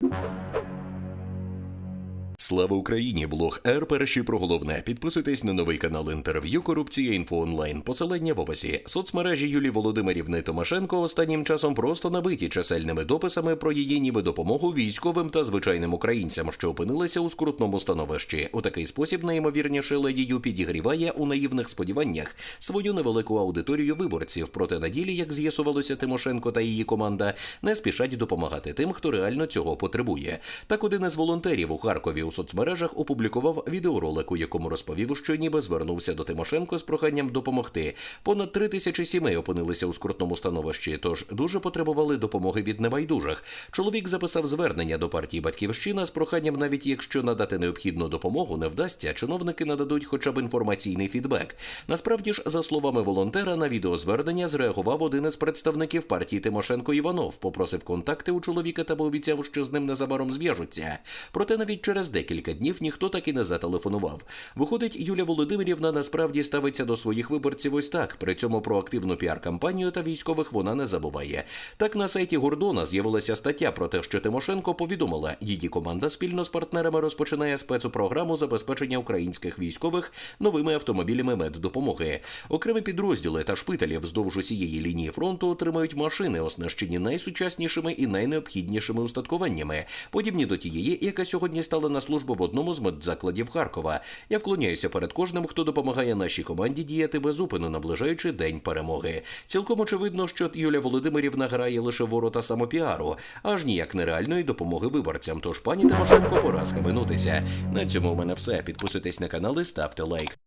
you Слава Україні! Блог Р. Перші про головне. Підписуйтесь на новий канал інтерв'ю. Корупція інфо онлайн. Посилання в описі. Соцмережі Юлії Володимирівни Томашенко останнім часом просто набиті чисельними дописами про її ніби допомогу військовим та звичайним українцям, що опинилися у скрутному становищі. У такий спосіб найімовірніше ледію підігріває у наївних сподіваннях свою невелику аудиторію виборців. Проте на ділі, як з'ясувалося, Тимошенко та її команда не спішать допомагати тим, хто реально цього потребує. Так один із волонтерів у Харкові у соцмережах опублікував відеоролик, у якому розповів, що ніби звернувся до Тимошенко з проханням допомогти. Понад три тисячі сімей опинилися у скрутному становищі, тож дуже потребували допомоги від небайдужих. Чоловік записав звернення до партії Батьківщина з проханням, навіть якщо надати необхідну допомогу не вдасться, чиновники нададуть хоча б інформаційний фідбек. Насправді ж, за словами волонтера, на відеозвернення зреагував один із представників партії Тимошенко Іванов, попросив контакти у чоловіка та пообіцяв, що з ним незабаром зв'яжуться. Проте навіть через декілька днів ніхто так і не зателефонував. Виходить, Юлія Володимирівна насправді ставиться до своїх виборців ось так. При цьому про активну піар-кампанію та військових вона не забуває. Так на сайті Гордона з'явилася стаття про те, що Тимошенко повідомила, її команда спільно з партнерами розпочинає спецпрограму забезпечення українських військових новими автомобілями меддопомоги. Окремі підрозділи та шпиталі вздовж усієї лінії фронту отримають машини, оснащені найсучаснішими і найнеобхіднішими устаткуваннями, подібні до тієї, яка сьогодні стала на службу в одному з медзакладів Харкова. Я вклоняюся перед кожним, хто допомагає нашій команді діяти безупину, наближаючи день перемоги. Цілком очевидно, що Юлія Володимирівна грає лише ворота самопіару, аж ніяк нереальної допомоги виборцям. Тож пані Тимошенко пора схаменутися. На цьому у мене все. Підписуйтесь на канал і ставте лайк.